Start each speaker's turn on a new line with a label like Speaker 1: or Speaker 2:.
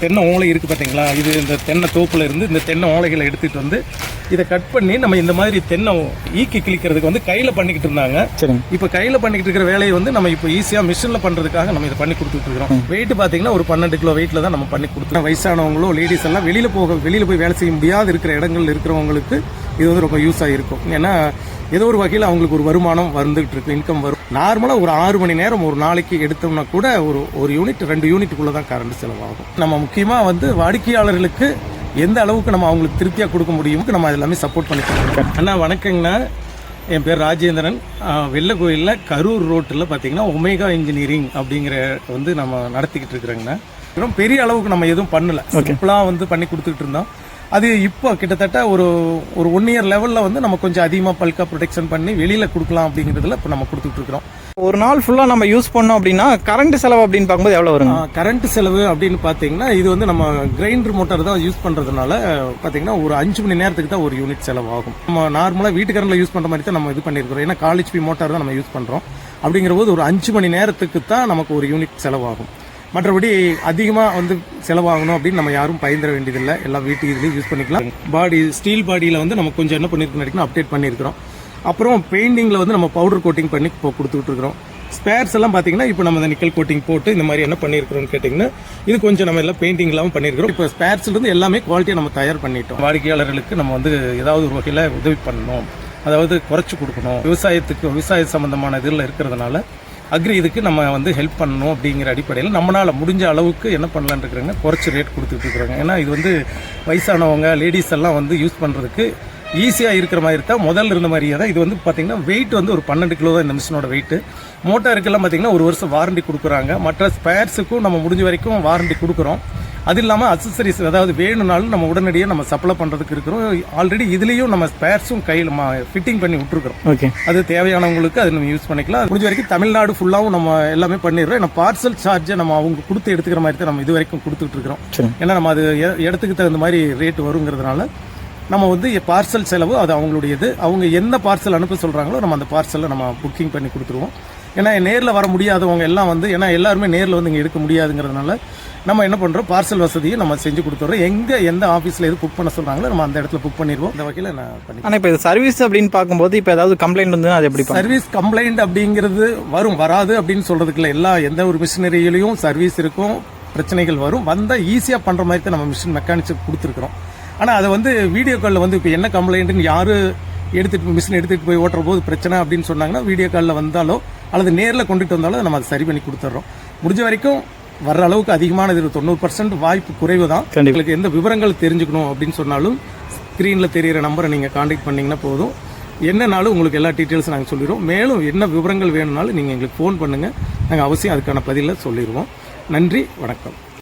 Speaker 1: தென்னை ஓலை இருக்குது பார்த்தீங்களா இது இந்த தென்னை தோப்பில் இருந்து இந்த தென்னை ஓலைகளை எடுத்துகிட்டு வந்து இதை கட் பண்ணி நம்ம இந்த மாதிரி தென்னை ஈக்கி கிளிக்கிறதுக்கு வந்து கையில் பண்ணிக்கிட்டு இருந்தாங்க.
Speaker 2: சரிங்க.
Speaker 1: இப்போ கையில் பண்ணிக்கிட்டு இருக்கிற வேலையை வந்து நம்ம இப்போ ஈஸியாக மிஷினில் பண்ணுறதுக்காக நம்ம இதை பண்ணி கொடுத்துட்டு இருக்கிறோம். வெயிட் பார்த்தீங்கன்னா ஒரு பன்னெண்டு கிலோ வெயிட்டில் தான் நம்ம பண்ணி கொடுத்துருக்கோம். வயசானவங்களோ லேடிஸ் எல்லாம் வெளியில் போக வெளியில் போய் வேலை செய்ய முடியாத இருக்கிற இடங்கள் இருக்கிறவங்களுக்கு இது வந்து ரொம்ப யூஸ் ஆகிருக்கும் ஏன்னா ஏதோ ஒரு வகையில் அவங்களுக்கு ஒரு வருமானம் வந்துகிட்டு இருக்கு இன்கம் வரும். நார்மலாக ஒரு ஆறு மணி நேரம் ஒரு நாளைக்கு எடுத்தோம்னா கூட ஒரு ஒரு யூனிட் ரெண்டு யூனிட்டுக்குள்ளே தான் கரண்ட் செலவாகும். நம்ம முக்கியமாக வந்து வாடிக்கையாளர்களுக்கு எந்த அளவுக்கு நம்ம அவங்களுக்கு திருப்தியாக கொடுக்க முடியுமோ நம்ம எல்லாமே சப்போர்ட் பண்ணி கொடுக்கணும். அண்ணா வணக்கங்கண்ணா. என் பேர் ராஜேந்திரன். ஆஹ் வெள்ளக்கோயிலில் கரூர் ரோட்டில் பார்த்தீங்கன்னா ஒமேகா இன்ஜினியரிங் அப்படிங்கிற வந்து நம்ம நடத்திக்கிட்டு இருக்கிறோங்கண்ணா. பெரிய அளவுக்கு நம்ம எதுவும் பண்ணல. சிம்பிளாக வந்து பண்ணி கொடுத்துக்கிட்டு இருந்தோம். அது இப்போ கிட்டத்தட்ட ஒரு ஒரு ஒன் இயர் லெவலில் வந்து நம்ம கொஞ்சம் அதிகமாக பல்காக ப்ரொடெக்ஷன் பண்ணி வெளியில் கொடுக்கலாம் அப்படிங்கிறதுல இப்போ நம்ம கொடுத்துட்டு இருக்கிறோம்.
Speaker 2: ஒரு நாள் ஃபுல்லாக நம்ம யூஸ் பண்ணோம் அப்படின்னா கரண்ட் செலவு அப்படின்னு பார்க்கும்போது எவ்வளோ வருங்க?
Speaker 1: கரண்ட் செலவு அப்படின்னு பார்த்தீங்கன்னா இது வந்து நம்ம கிரைண்டர் மோட்டார் தான் யூஸ் பண்ணுறதுனால பார்த்தீங்கன்னா ஒரு அஞ்சு மணி நேரத்துக்கு தான் ஒரு யூனிட் செலவாகும். நம்ம நார்மலாக வீட்டு கரண்டில் யூஸ் பண்ணுற மாதிரி தான் நம்ம இது பண்ணியிருக்கிறோம். ஏன்னா காலேஜ் பி மோட்டார் தான் நம்ம யூஸ் பண்ணுறோம் அப்படிங்கிற போது ஒரு அஞ்சு மணி நேரத்துக்கு தான் நமக்கு ஒரு யூனிட் செலவாகும். மற்றபடி அதிகமாக வந்து செலவாகணும் அப்படின்னு நம்ம யாரும் பயந்துட வேண்டியதில்லை. எல்லா வீட்டு இதுலேயும் யூஸ் பண்ணிக்கலாம். பாடி ஸ்டீல் பாடியில் வந்து நம்ம கொஞ்சம் என்ன பண்ணியிருக்கோம் அப்டேட் பண்ணியிருக்கிறோம் அப்புறம் பெயிண்டிங்கில் வந்து நம்ம பவுடர் கோட்டிங் பண்ணி இப்போ கொடுத்துக்கிட்டு இருக்கிறோம். ஸ்பேர்ஸ் எல்லாம் பார்த்தீங்கன்னா இப்போ நம்ம இந்த நிக்கல் கோட்டிங் போட்டு இந்த மாதிரி என்ன பண்ணியிருக்கிறோம்னு கேட்டிங்கன்னா இது கொஞ்சம் நம்ம எல்லாம் பெயிண்டிங் இல்லாமல் பண்ணியிருக்கிறோம் இப்போ ஸ்பேர்ஸ்லேருந்து எல்லாமே குவாலிட்டியாக நம்ம தயார் பண்ணிட்டோம். வாடிக்கையாளர்களுக்கு நம்ம வந்து ஏதாவது ஒரு வகையில் உதவி பண்ணணும். அதாவது குறைச்சி கொடுக்கணும். விவசாயத்துக்கு விவசாய சம்பந்தமான இதில் இருக்கிறதுனால அக்ரி இதுக்கு நம்ம வந்து ஹெல்ப் பண்ணணும் அப்படிங்கிற அடிப்படையில் நம்மளால் முடிஞ்ச அளவுக்கு என்ன பண்ணலான்னு இருக்கிறாங்க? குறைச்சி ரேட் கொடுத்துட்டு இருக்கிறாங்க. ஏன்னா இது வந்து வயசானவங்க லேடிஸ் எல்லாம் வந்து யூஸ் பண்ணுறதுக்கு ஈஸியாக இருக்கிற மாதிரி தான் முதல்ல இருந்த மாதிரியே தான். இது வந்து பார்த்திங்கன்னா வெயிட் வந்து ஒரு பன்னெண்டு கிலோ தான் இந்த மிஷினோட வெயிட்டு மோட்டாருக்கெல்லாம் பார்த்திங்கன்னா ஒரு வருஷம் வாரண்டி கொடுக்குறாங்க. மற்ற ஸ்பேர்ஸுக்கும் நம்ம முடிஞ்ச வரைக்கும் வாரண்டி கொடுக்குறோம். அது இல்லாமல் அக்சசரிஸ் அதாவது வேணும்னாலும் நம்ம உடனடியாக நம்ம சப்ளை பண்ணுறதுக்கு இருக்கிறோம். ஆல்ரெடி இதுலேயும் நம்ம ஸ்பேர்ஸும் கையில் ஃபிட்டிங் பண்ணி விட்டுருக்குறோம்.
Speaker 2: ஓகே
Speaker 1: அது தேவையானவங்களுக்கு அது நம்ம யூஸ் பண்ணிக்கலாம். முடிஞ்ச வரைக்கும் தமிழ்நாடு ஃபுல்லாகவும் நம்ம எல்லாமே பண்ணிடுறோம். ஏன்னா பார்சல் சார்ஜை நம்ம அவங்க கொடுத்து எடுத்துக்கிற மாதிரி தான் நம்ம இது வரைக்கும் கொடுத்துட்டு இருக்கிறோம்.
Speaker 2: சரி.
Speaker 1: ஏன்னா நம்ம அது இடத்துக்கு தகுந்த மாதிரி ரேட் வருங்கிறதுனால நம்ம வந்து பார்சல் செலவு அது அவங்களுடையது. அவங்க என்ன பார்சல் அனுப்ப சொல்கிறாங்களோ நம்ம அந்த பார்சலை நம்ம புக்கிங் பண்ணி கொடுத்துருவோம். ஏன்னா நேரில் வர முடியாதவங்க எல்லாம் வந்து ஏன்னா எல்லாருமே நேரில் வந்து இங்கே எடுக்க முடியாதுங்கிறதுனால நம்ம என்ன பண்ணுறோம் பார்சல் வசதியை நம்ம செஞ்சு கொடுத்துட்றோம். எங்கே எந்த ஆஃபீஸில் எது புக் பண்ண சொல்கிறாங்களோ நம்ம அந்த இடத்துல புக் பண்ணிடுவோம். இந்த வகையில் நான் பண்ணி
Speaker 2: ஆனால் இப்போ இது சர்வீஸ் அப்படின்னு பார்க்கும்போது இப்போ ஏதாவது கம்ப்ளைண்ட் வந்து அது எப்படி
Speaker 1: சர்வீஸ் கம்ப்ளைண்ட் அப்படிங்கிறது வரும் வராது அப்படின்னு சொல்றதுக்கு இல்லை எல்லா எந்த ஒரு மிஷினரியிலையும் சர்வீஸ் இருக்கும் பிரச்சனைகள் வரும். வந்தால் ஈஸியாக பண்ணுற மாதிரி தான் நம்ம மிஷின் மெக்கானிக்ஸ் கொடுத்துருக்குறோம். ஆனால் அதை வந்து வீடியோ காலில் வந்து இப்போ என்ன கம்ப்ளைண்ட்னு யார் எடுத்துகிட்டு மிஷின் எடுத்துகிட்டு போய் ஓட்டுற போது பிரச்சனை அப்படின்னு சொன்னாங்கன்னா வீடியோ காலில் வந்தாலோ அல்லது நேரில் கொண்டுட்டு வந்தாலோ நம்ம அதை சரி பண்ணி கொடுத்துட்றோம் முடிஞ்ச வரைக்கும் வர்ற அளவுக்கு அதிகமானது ஒரு தொண்ணூறு பர்சன்ட் வாய்ப்பு குறைவு தான். உங்களுக்கு எந்த விவரங்கள் தெரிஞ்சுக்கணும் அப்படின்னு சொன்னாலும் ஸ்க்ரீனில் தெரியிற நம்பரை நீங்கள் காண்டாக்ட் பண்ணீங்கன்னா போதும். என்னனாலும் உங்களுக்கு எல்லா டீட்டெயில்ஸும் நாங்கள் சொல்லிடுவோம் மேலும் என்ன விவரங்கள் வேணும்னாலும் நீங்கள் எங்களுக்கு ஃபோன் பண்ணுங்கள் நாங்கள் அவசியம் அதுக்கான பதிலை சொல்லிடுவோம். நன்றி வணக்கம்.